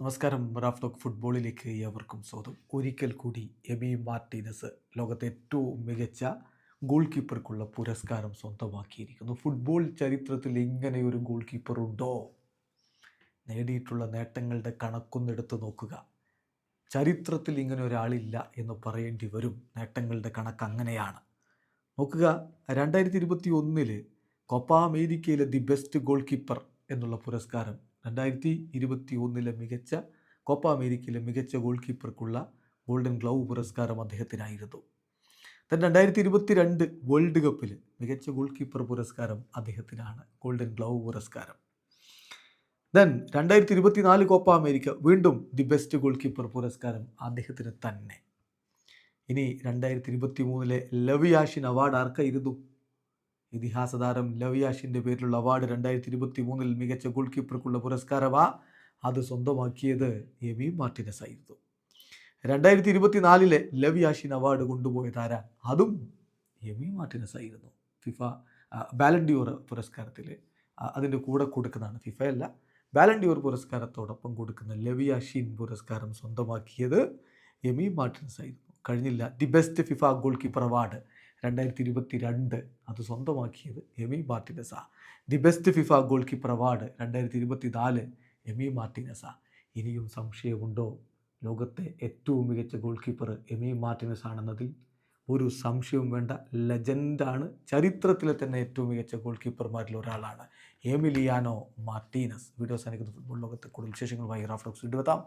നമസ്കാരം. Raf talk ഫുട്ബോളിലേക്ക് ഏവർക്കും സ്വാഗതം. ഒരിക്കൽ കൂടി എബി മാർട്ടീനസ് ലോകത്തെ ഏറ്റവും മികച്ച ഗോൾ കീപ്പർക്കുള്ള പുരസ്കാരം സ്വന്തമാക്കിയിരിക്കുന്നു. ഫുട്ബോൾ ചരിത്രത്തിൽ ഇങ്ങനെ ഒരു ഗോൾ കീപ്പർ ഉണ്ടോ നേടിയിട്ടുള്ള നേട്ടങ്ങളുടെ കണക്കൊന്നെടുത്ത് നോക്കുക. ചരിത്രത്തിൽ ഇങ്ങനെ ഒരാളില്ല എന്ന് പറയേണ്ടി വരും. നേട്ടങ്ങളുടെ കണക്ക് അങ്ങനെയാണ്. നോക്കുക രണ്ടായിരത്തി ഇരുപത്തി ഒന്നിൽ കൊപ്പ അമേരിക്കയിലെ ദി ബെസ്റ്റ് ഗോൾ കീപ്പർ എന്നുള്ള പുരസ്കാരം രണ്ടായിരത്തി ഇരുപത്തി ഒന്നിലെ മികച്ച കോപ്പ അമേരിക്കയിലെ മികച്ച ഗോൾ കീപ്പർക്കുള്ള ഗോൾഡൻ ഗ്ലൗ പുരസ്കാരം അദ്ദേഹത്തിനായിരുന്നു. തൻ രണ്ടായിരത്തി ഇരുപത്തി രണ്ട് വേൾഡ് കപ്പിൽ മികച്ച ഗോൾ കീപ്പർ പുരസ്കാരം അദ്ദേഹത്തിനാണ്. ഗോൾഡൻ ഗ്ലൗ പുരസ്കാരം. ദെൻ രണ്ടായിരത്തി ഇരുപത്തി നാല് കോപ്പ അമേരിക്ക വീണ്ടും ദി ബെസ്റ്റ് ഗോൾ കീപ്പർ പുരസ്കാരം അദ്ദേഹത്തിന് തന്നെ. ഇനി രണ്ടായിരത്തി ഇരുപത്തി മൂന്നിലെ ലവിയാഷിൻ അവാർഡ് ആർക്കായിരുന്നു? ഇതിഹാസ താരം ലവ്യാഷിന്റെ പേരിലുള്ള അവാർഡ് രണ്ടായിരത്തി ഇരുപത്തി മൂന്നിൽ മികച്ച ഗോൾ കീപ്പർക്കുള്ള പുരസ്കാരമാ അത് സ്വന്തമാക്കിയത് എമി മാർട്ടിനസ് ആയിരുന്നു. രണ്ടായിരത്തി ഇരുപത്തി നാലിലെ ലവിയാഷിൻ അവാർഡ് കൊണ്ടുപോയ ആരാ? അതും എമി മാർട്ടിനസ് ആയിരുന്നു. ഫിഫ ബാലൻഡിയോർ പുരസ്കാരത്തിൽ അതിന്റെ കൂടെ കൊടുക്കുന്നതാണ്. ഫിഫ അല്ല ബാലൻഡിയോർ പുരസ്കാരത്തോടൊപ്പം കൊടുക്കുന്ന ലവിയാഷിൻ പുരസ്കാരം സ്വന്തമാക്കിയത് എമി മാർട്ടിനസ് ആയിരുന്നു. കഴിഞ്ഞില്ല. The best FIFA goalkeeper award രണ്ടായിരത്തി ഇരുപത്തി രണ്ട് അത് സ്വന്തമാക്കിയത് Emi Martinez. The best FIFA goalkeeper award രണ്ടായിരത്തി ഇരുപത്തി നാല് എമി മാർട്ടിനസ. ഇനിയും സംശയമുണ്ടോ? ലോകത്തെ ഏറ്റവും മികച്ച ഗോൾ കീപ്പർ എമി മാർട്ടിനസ് ആണെന്നതിൽ ഒരു സംശയവും വേണ്ട. ലെജൻഡാണ് ചരിത്രത്തിലെ തന്നെ ഏറ്റവും മികച്ച ഗോൾ കീപ്പർമാരിൽ ഒരാളാണ് എമിലിയാനോ മാർട്ടീനസ്. വീഡിയോ സാധിക്കുന്ന ഫുട്ബോൾ ലോകത്തെ കൂടുതൽ വിശേഷങ്ങളുമായി റാഫ്ലോക്സ് ഇടുവെത്താം